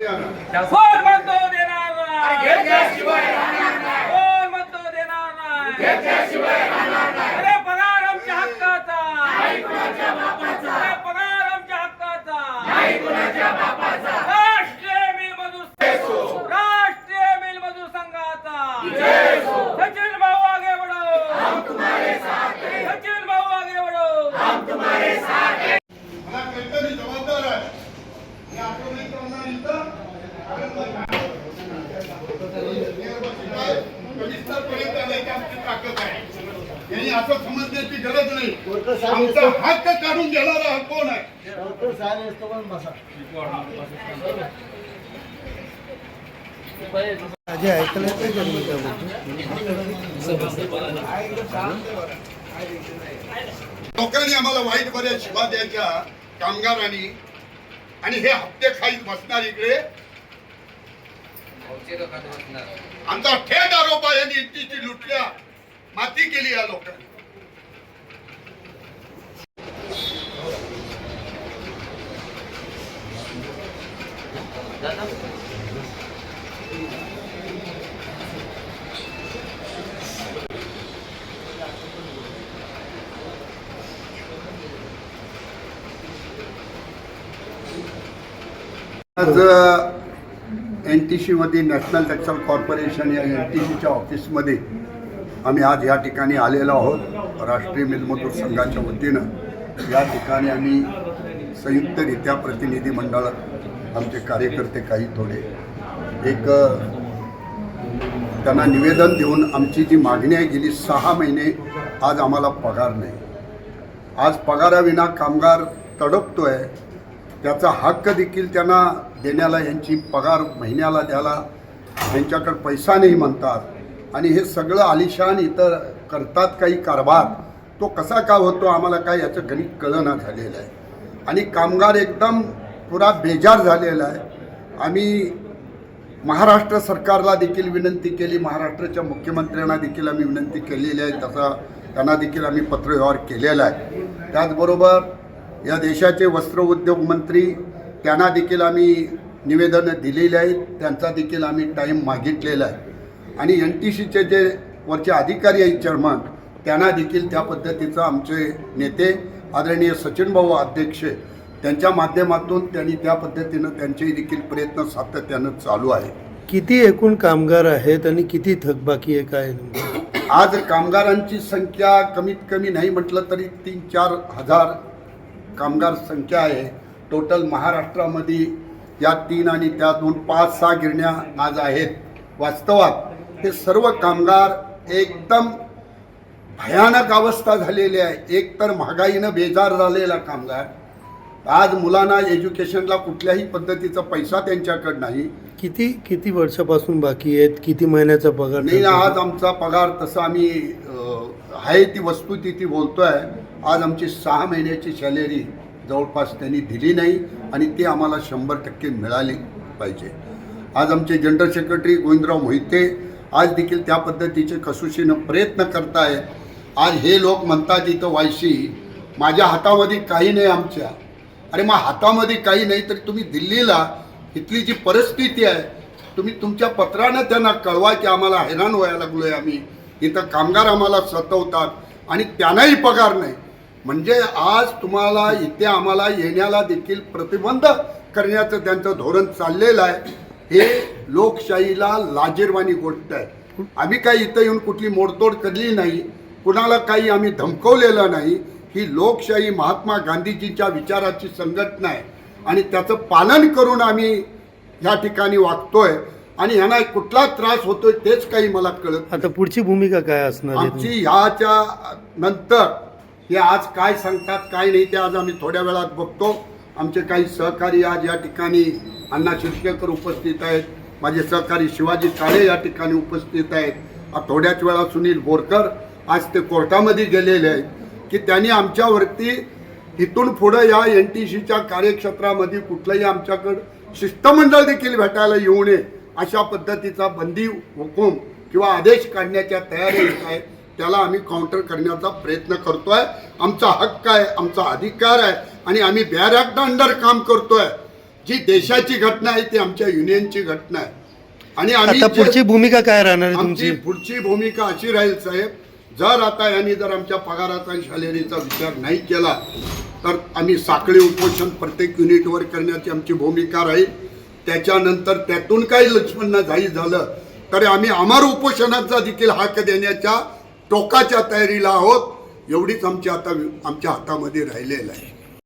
म्हणतो देणार म्हणतो देणार नाही? अरे पगार आमच्या हक्काचा अरे पगार आमच्या हक्काचा राष्ट्रीय मिल मजूर राष्ट्रीय मिल मजूर संघाचा सचिन भाऊ आगे बढो सचिन भाऊ आगे बढो मला कळतं मी जबाबदार आहे मी आठवणीप्रमाणे इथं कनिष्ठपर्यंत आणायची आमची ताकद आहे यांनी असं समजण्याची गरज नाही आमचा हक्क काढून घेणारा हा कोण आहे? डॉक्टर साहेब असतो पण बसा. जे ऐकलं ते करू लोकांनी आम्हाला वाईट बऱ्या शिवा द्यायच्या कामगारांनी. आणि हे हप्ते खाईत बसणार इकडे आमचा थेट आरोप आहे यांनी इतकी लुटल्या. माती केली या लोकांनी. आज एन टी सीमध्ये नॅशनल टेक्स्टाईल कॉर्पोरेशन या एन टी सीच्या ऑफिसमध्ये आम्ही आज या ठिकाणी आलेलो आहोत. राष्ट्रीय मिलमजूर संघाच्या वतीनं. या ठिकाणी आम्ही संयुक्तरित्या प्रतिनिधी मंडळात आमचे कार्यकर्ते काही थोडे. एक त्यांना निवेदन देऊन आमची जी मागणी आहे गेली सहा महिने आज आम्हाला पगार नाही. आज पगाराविना कामगार तडपतो आहे त्याचा हक्क देखील त्यांना देण्याला यांची पगार महिन्याला द्यायला यांच्याकडे पैसा नाही म्हणतात. आणि हे सगळं आलिशान इतर करतात काही कारभार तो कसा का होतो आम्हाला काय याचं गणित कळना झालेलं आहे. आणि कामगार एकदम पुरा बेजार झालेला आहे. आम्ही महाराष्ट्र सरकारला देखील विनंती केली महाराष्ट्राच्या मुख्यमंत्र्यांना देखील आम्ही विनंती केलेली आहे तसा त्यांना देखील आम्ही पत्रव्यवहार केलेला आहे. त्याचबरोबर या देशाचे वस्त्र उद्योग मंत्री त्यांना देखील आम्ही निवेदनं दिलेली आहेत. त्यांचा देखील आम्ही टाईम मागितलेला आहे. आणि एन टी सीचे जे वरचे अधिकारी आहेत चेअरमन त्यांना देखील त्या पद्धतीचं आमचे नेते आदरणीय सचिन भाऊ अध्यक्ष त्यांच्या माध्यमातून त्यांनी त्या पद्धतीनं त्यांचेही देखील प्रयत्न सातत्यानं चालू आहे किती एकूण कामगार आहेत आणि किती थकबाकी आहे काय? आज कामगारांची संख्या कमीत कमी नाही म्हटलं तरी तीन चार हजार कामगार संख्या आहे. टोटल महाराष्ट्रामध्ये या तीन आणि त्या दोन पाच सहा गिरण्या आज आहेत. वास्तवात हे सर्व कामगार एकदम भयानक अवस्था झालेली आहे. एक तर महागाईनं बेजार झालेला कामगार. आज मुलांना एज्युकेशनला कुठल्याही पद्धतीचा पैसा त्यांच्याकडे नाही. किती किती वर्षापासून बाकी आहेत? किती महिन्याचा पगार नाही आज आमचा पगार तसा आम्ही आहे ती वस्तुस्थिती बोलतोय. आज आमची सहा महिन्याची सॅलरी जवळपास त्यांनी दिली नाही आणि ती आम्हाला शंभर टक्के मिळाली पाहिजे. आज आमचे जनरल सेक्रेटरी गोविंदराव मोहिते आज देखील त्या पद्धतीचे कसोशीनं प्रयत्न करतायत आज हे लोक म्हणतात इथं वायशी माझ्या हातामध्ये काही नाही आमच्या. अरे मग हातामध्ये काही नाही तरी तुम्ही दिल्लीला इथली जी परिस्थिती आहे तुम्ही तुमच्या पत्रानं त्यांना कळवा की आम्हाला हैराण व्हायला लागलो आहे आम्ही. इथं कामगार आम्हाला सतवतात आणि त्यांनाही पगार नाही. म्हणजे आज तुम्हाला इथे आम्हाला येण्याला देखील प्रतिबंध करण्याचं त्यांचं धोरण चाललेलं आहे. हे लोकशाहीला लाजीरवाणी गोष्ट आहे. आम्ही काही इथं येऊन कुठली मोडतोड केली नाही. कुणाला काही आम्ही धमकवलेलं नाही. ही लोकशाही महात्मा गांधीजींच्या विचाराची संघटना आहे. आणि त्याचं पालन करून आम्ही या ठिकाणी वागतोय. आणि ह्यांना कुठला त्रास होतोय तेच काही मला कळत आता पुढची भूमिका काय असणार? आमची ह्याच्या नंतर हे आज काय सांगतात काय नाही ते आज आम्ही थोड्या वेळात बघतो. आमचे काही सहकारी आज या ठिकाणी अण्णा शिर्केकर उपस्थित आहेत. माझे सहकारी शिवाजी काळे या ठिकाणी उपस्थित आहेत. थोड्याच वेळा सुनील बोरकर आज ते कोर्टामध्ये गेलेले आहेत. की त्यांनी आमच्यावरती इथून पुढं या एन टी सीच्या कार्यक्षेत्रामध्ये कुठलंही आमच्याकडं शिष्टमंडळ देखील भेटायला येऊ नये अशा पद्धतीचा बंदी हुकूम किंवा आदेश काढण्याच्या तयारीत आहे त्याला आम्ही काउंटर करण्याचा प्रयत्न करतोय. आमचा हक्क आहे आमचा अधिकार आहे आणि आम्ही बॅरॅक्ट अंडर काम करतोय. जी देशाची घटना आहे ती आमच्या युनियनची घटना आहे. आणि आम्ही पुढची भूमिका काय राहणार आहे आमची पुढची भूमिका अशी राहील साहेब जर आता यांनी जर आमच्या पगाराचा आणि सॅलरीचा विचार नाही केला तर आम्ही साखळी उपोषण प्रत्येक युनिटवर करण्याची आमची भूमिका राहील. त्याच्यानंतर त्यातून काही लक्ष्मण झाली झालं तर आम्ही अमर उपोषणाचा देखील हक देण्याच्या टोकाच्या तयारीला आहोत. एवढीच आमची आता आमच्या हातामध्ये राहिलेलं आहे.